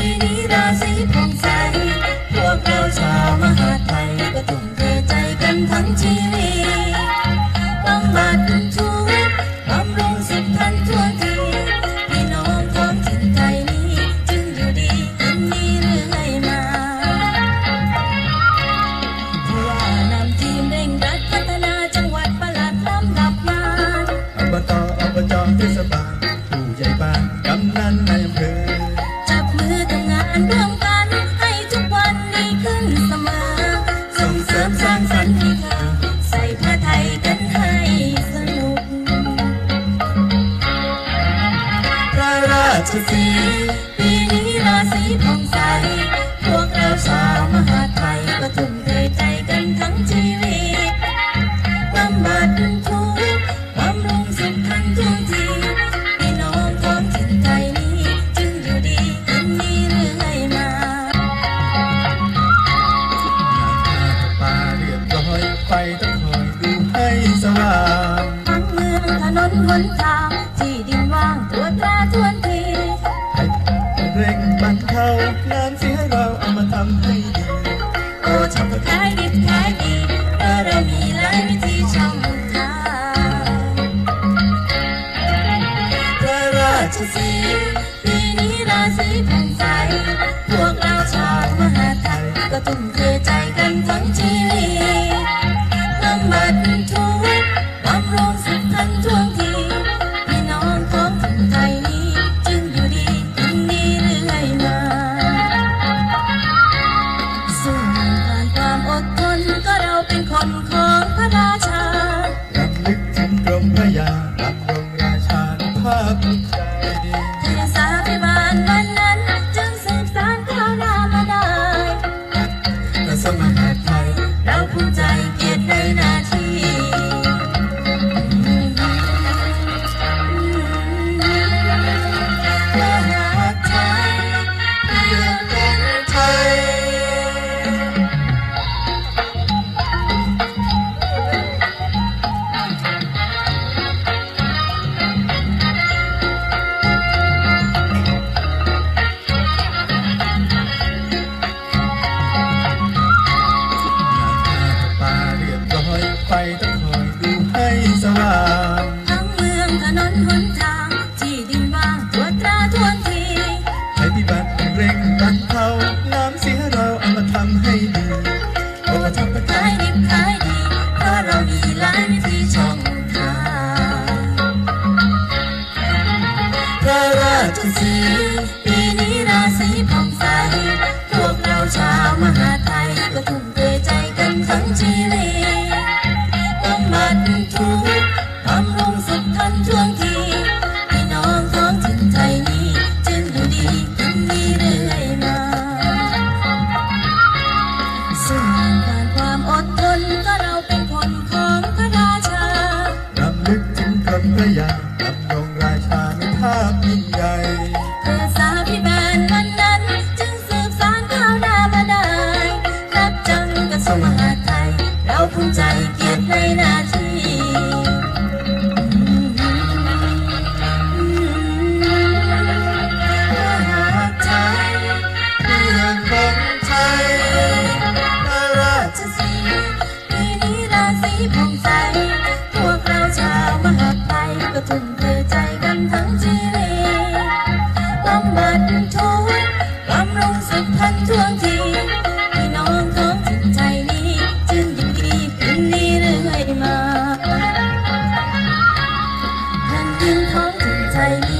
இனிதாசை பொங்சா 三三一。三 Anh happy Friday. นนหนทาง ที่ดินว่างตรวตราทวนทีภัยพิบัติเร่งบรรเทาน้ำเสียเราเอามาทำให้ดีโอ้ทำประขายดิบขายดีเพราะเรามีลายวิธีช่องทางพระราชสีปีนี้ราศีผ่องใสพวกเราชาวมหาไทยก็ทุ่มใจกันทั้งชีวิตบำบัดทุก ยังำยงราชามิาพยิ่ใหญ่ภาษาพิบาลวันนั้น จึงสืบสานข้าน้ามาได้นับจังกระทรมหาไทย เราภูมิใจเกียรติในหน้าที่พงใจ นสัมพันธ์วงทีพี่น้องของจิตใจนี้จึงยินดีคืนนี้เลยมาพันนของจิตใจนี้